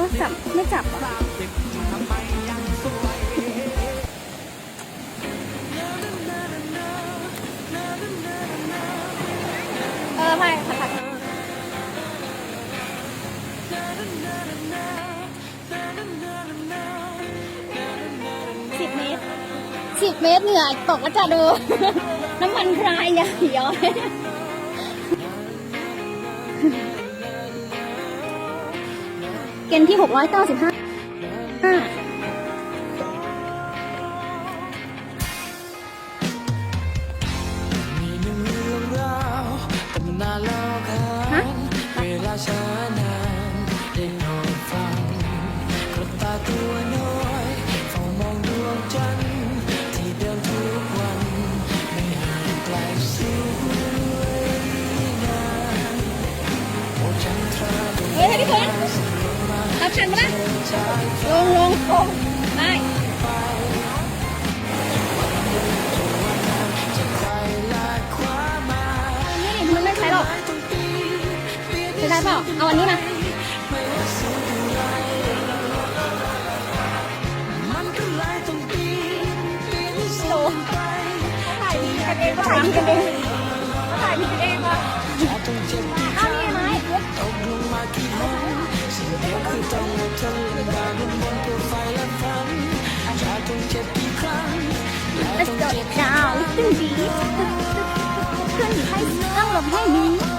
ยุสามโทรศัพท์ไม่จับเอสามสิบทำไมยังสวยเออไม่ผัดผัดสิบเมตรสิบเมตรเหงื่อตกก็จะดู น้ำมันพรายใหญ่ย้อย เกณฑ์ที่ 695 ปล่าเอาอันนี้มาไม่ว่าสูงเท่าไรมันก็หลายต้องปีเปลี่ยนที่สูงไปถ่ายพีกันเองก็ถ่ายพีกันเองถ่ายพีกันเองว่ะจะต้องเจ็บกี่คเอารั้งนี่ไม้ตกลงมากี่หนสิ่งเดียวคือต้องอดทนและดาวบนเพื่อไฟและฝันจะต้องเจ็บกี่ครั้งและ Let's ต้อง go เจ็บ down ตึ้งดีเพื่อนให้ตั้งลมให้นี้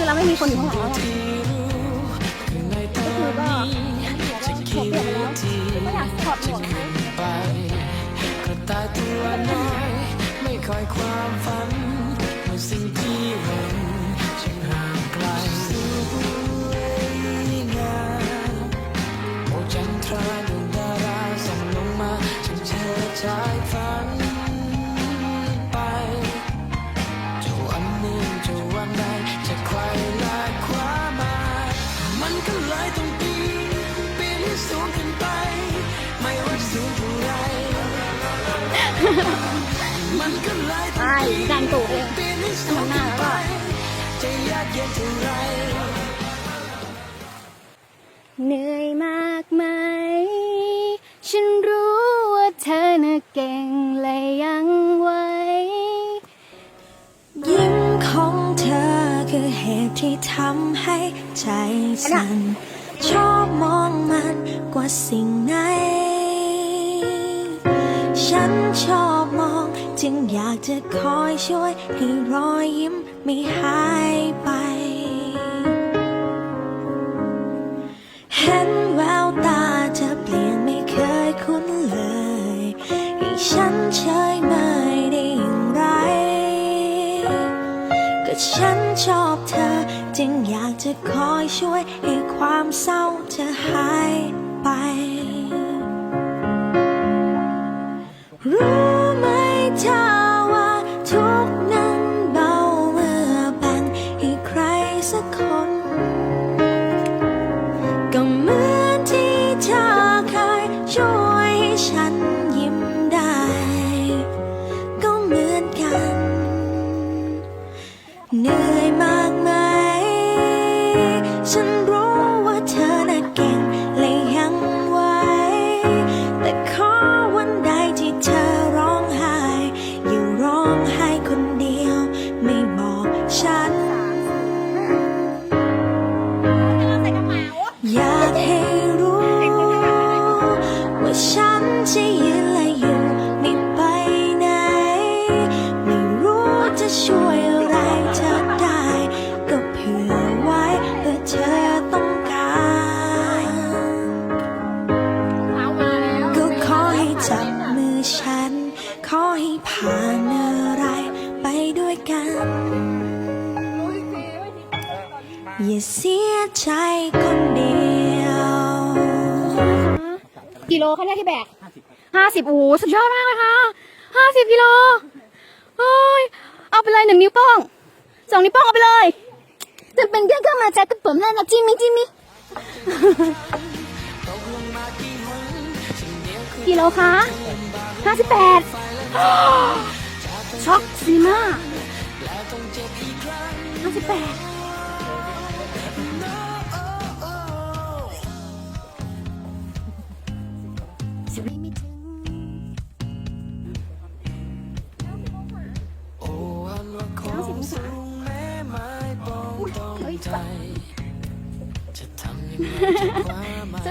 คือเราไม่มีคนอยู่ข้างหลังแล้วก็คือก็ขอดดเปลี่ยนแล้วไม่อยากถอดหมวกนะไปกระต่ายตัวน้อยไม่คอยความฝันเมื่อสิ่งที่หวัง ตูดเองปีนให้สูงขึ้นไปจะยากเย็นเหนื่อยมากไหม ฉันรู้ว่าเธอน่ะเก่งและยังไหวยิ้มของเธอคือเหตุที่ทำให้ใจสั่นชอบมองมันกว่าสิ่งไหน ฉันชอบ งจึงอยากจะคอยช่วยให้รอยยิ้มไม่หายไป เห็นแววตาเธอเปลี่ยนไม่เคยคุ้นเลยให้ฉันเฉยไม่ได้อย่างไร ก็ฉันชอบเธอ จึงอยากจะคอยช่วยให้ความเศร้าเธอหายไป รู้ ไยใจคนเดียวกิโลคะเนี่ยที่แบกห้าสิบโอ้โหสุดยอดมากเลยค่ะห้าสิบกิโลเฮ้ยเอาไปเลยหนึ่งนิ้วโป้องสองนิ้วโป้องเอาไปเลย จะเป็นแค่ก็มาจากกระป๋อมแล้วนะจิมมี่จิมมี่กิโลคะห้าสิบแปดช็อกซีมาห้าสิบแปด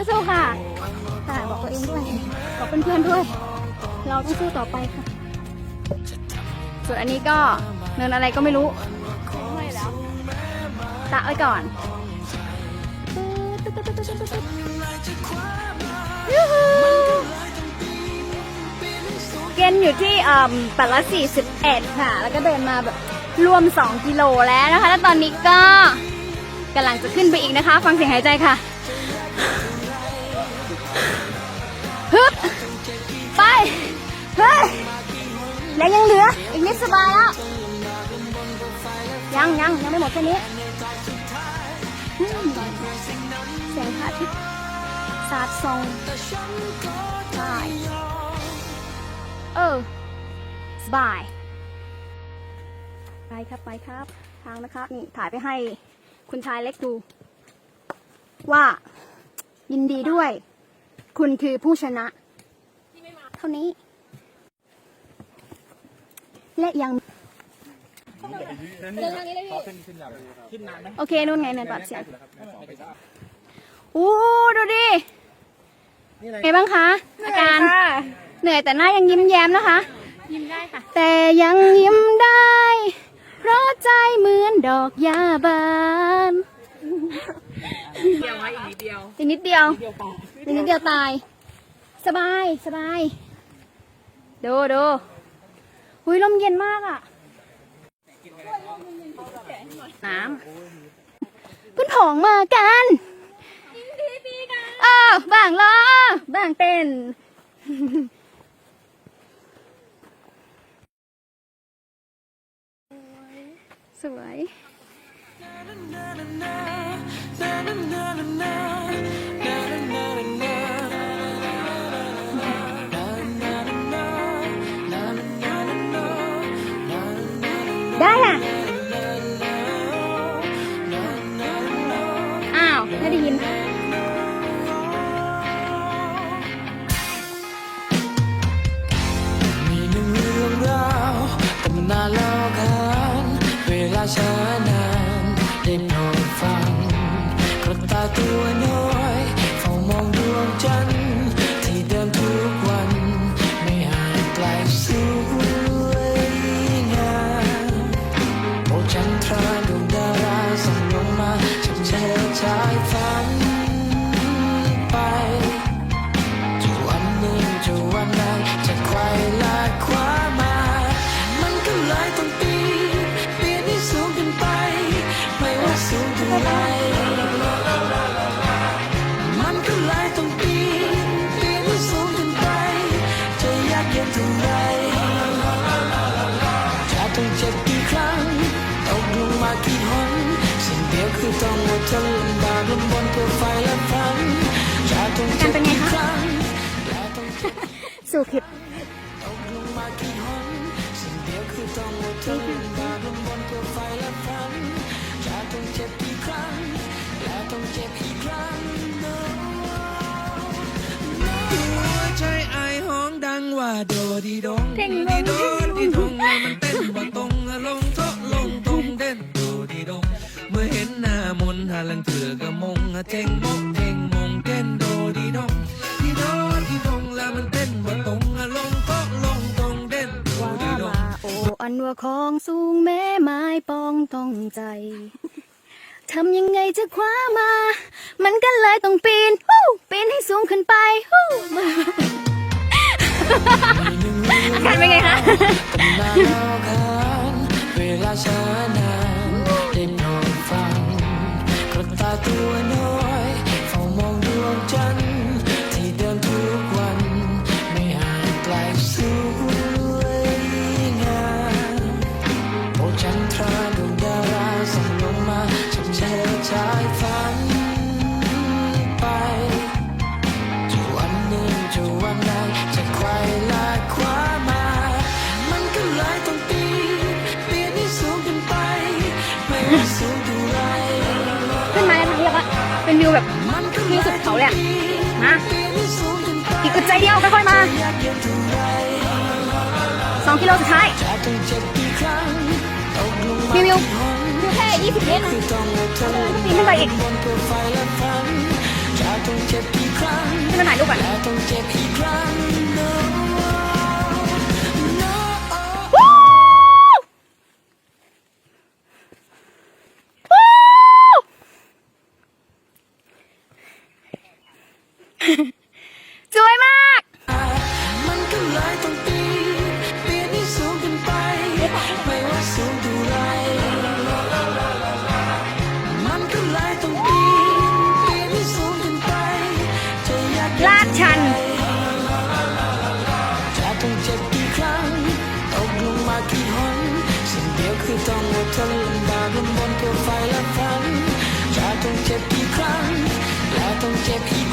สู้ๆค่ะค่ะบอกตัวเองด้วย บอกเพื่อนๆด้วย เราต้องสู้ต่อไปค่ะ ส่วนอันนี้ก็เนินอะไรก็ไม่รู้ตะไว้ก่อนยูฮู เกณฑ์อยู่ที่เอ่อปัดละ41 ค่ะ แล้วก็เดินมาแบบรวม 2 กิโลแล้วนะคะ แล้วตอนนี้ก็กำลังจะขึ้นไปอีกนะคะ ฟังเสียงหายใจค่ะฮึบไป เฮ้ยแล้วยังเหลือ อีกนิดสบายแล้ว ยังยังยังไม่หมดแค่นี้เสียงพระอาทิตย์สาดส่องใช่ เออสบาย ไปครับไปครับ ทางนะครับ นี่ถ่ายไปให้คุณชายเล็กดู ว่า ยินดีด้วย คุณคือผู้ชนะ เท่านี้ และยังโอเคนู่นไงเนินปรับเสียงโอ้ดูดิไงบ้างคะ อาการ เหนื่อยแต่หน้ายังยิ้มแย้มนะคะ ยิ้มได้ค่ะ แต่ยังยิ้มได้ เพราะใจเหมือนดอกยาบานเดียวอีกนิดเดียวอีกนิดเดียวอีกนิดเดียวตาย สบายสบายดูดูหุยลมเย็นมากอะ น้ำคุณผองมากันเออบ่างล้อบ่างเต้น สวย กี่ครั้งตกลงมากี่หนสิ่งเดียวคือต้องอดทนลำบากลำบนเพื่อไฟและฝันจะต้องเจ็บกี่ครั้งสู่คลิปตกลงมากี่หนสิ่งเดียวคือต้องอดทนลำบากลำบนเพื่อไฟและฝันจะต้องเจ็บกี่ครั้งและต้องเจ็บอีกครั้ง no หัวใจไอายห้องดังงเท่งลงงแล้วมันเต้นบ่ตรง เด่นโดดีดง เมื่อเห็นหน้ามนหาลังเถือกะมงเท่งมกเท่งมงเต้นโดดีดงดีโดดีดงแล้วมันเต้นบ่ตรงลงโตะลงตรงเด่นดว่าดีดงมาโอ้อันว่าของสูงแม่ไม้ปองต้องใจทำยังไงจะคว้ามา มันก็เลยต้องปีนฮู้ปีนให้สูงขึ้นไปฮู้มีหนึ่งอาการเป็นไงคะตำนานเล่าขานเวลาช้าน about the one who สองกิโลสุดท้ายมิวิววิวแค่ยี่สิบเมตรนะปีนขึ้นไปอีกขึ้นไปถ่ายรูปก่อน ไม่ว่าสูไรมันก็เลยต้องปีนปีนให้สูงขึ้นไปจะอยากลาดชัน จะต้องเจ็บกี่ครั้งตกลงมากี่หนสิ่งเดียวคือต้องอดทนลำบากลำบนเพื่อไฟและฝันจะต้องเจ็บกี่ครั้งและต้องเจ็บอีก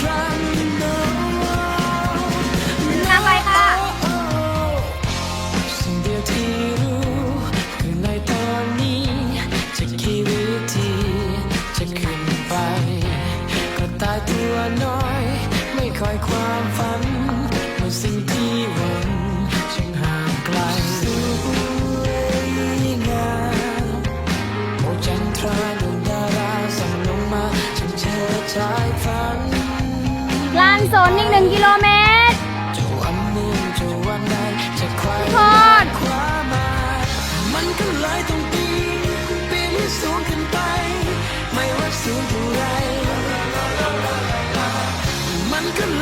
คอยควา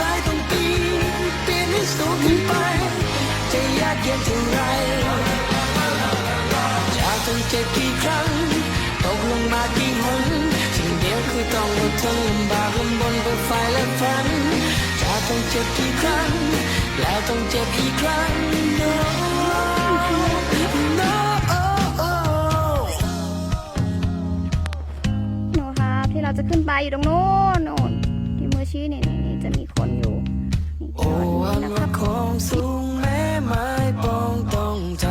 มันก็เลยต้องปีนปีนให้สูงขึ้นไป จะยากเย็นเท่าไรจะต้องเจ็บกี่ครั้งตกลงมากี่หนสิ่งเดียวคือต้องอดทนลำบากลำบนเพื่อไฟและฝันจะต้องเจ็บกี่ครั้ง แล้วต้องเจ็บอีกครั้ง no no หนูครับที่เราจะขึ้นไปอยู่ตรงนู้นโน่นที่มือชี้นี่นี่ จะมีคนอยู่โอ้อดอยู่อันนะของสูงแม้ไม้ปองต้องใจ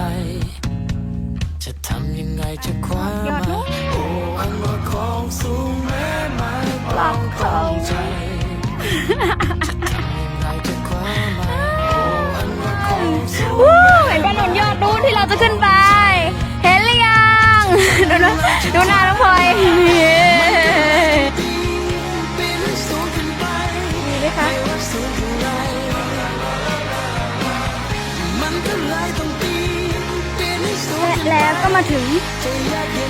จะทำยังไงจะคว้ามาโอ้อันว่าของสูงแม้ไม้ปองต้องใจจะทำยังไงจะคว้ามาโอ้อันว่าของสูงเห็นถนนยอดนู้นที่เราจะขึ้นไป เห็นหรือยัง ดูนะดูหน้าน้องพลอย ก็มาถึง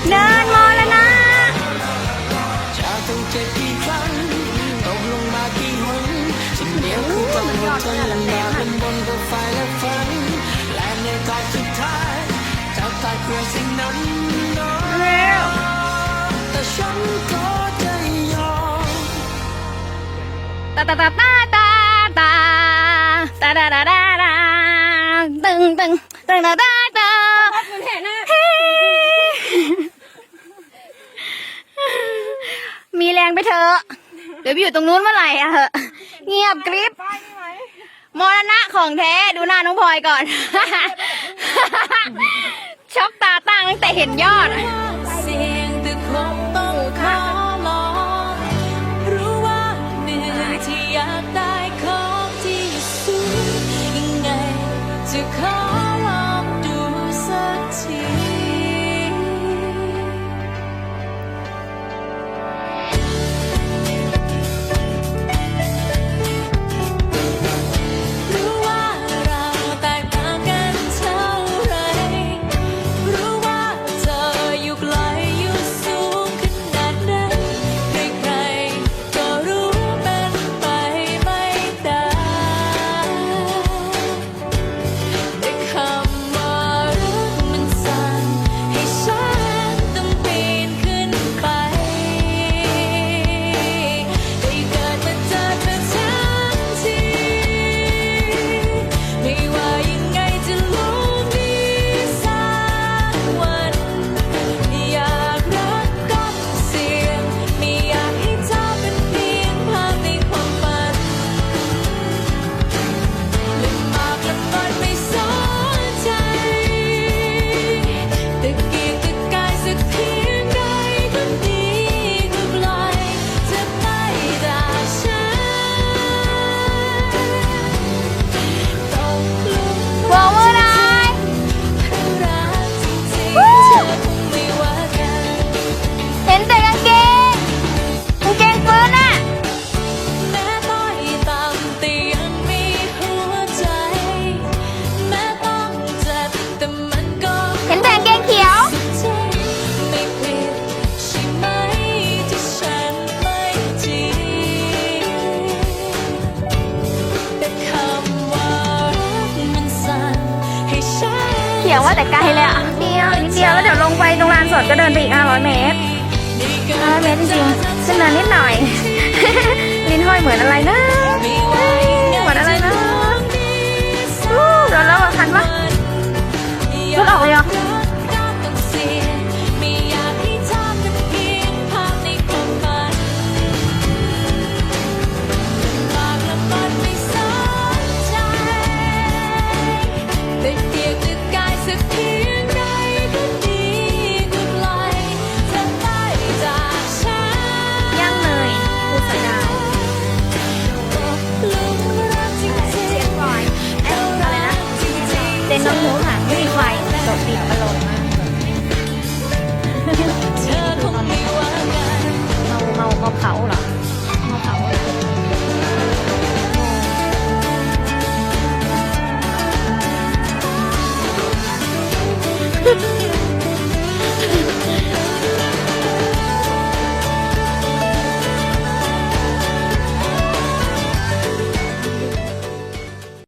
เนินมอแล้วนะจะต้องเจ็บกี่ครั้งตกลงมากี่หนสิ่งเดียอต้องอดทนากบนบนเพื่อไฟและฝันและในตอนสุดท้ายจะตายเพื่อสิ่งนั้นเนาะเร็วแต่ฉันก็จะยอมตาตาตาตาตาตาตาตาตาตาตาตึงตึงตึงตาตาตาเฮ้ มีแรงไปเถอะเดี๋ยวไปอยู่ตรงนู้นเมื่อไหร่อะเหอะเงียบกริบมรณะของแท้ดูหน้าน้องพลอยก่อน ช็อกตาตั้งตั้งแต่เห็นยอด จริงๆขึ้นเนินนิดหน่อย ลิ้นห้อยเหมือนอะไรนะ เหมือนอะไรนะอู้เดี๋ยวเราทันปะรถออกเร็ว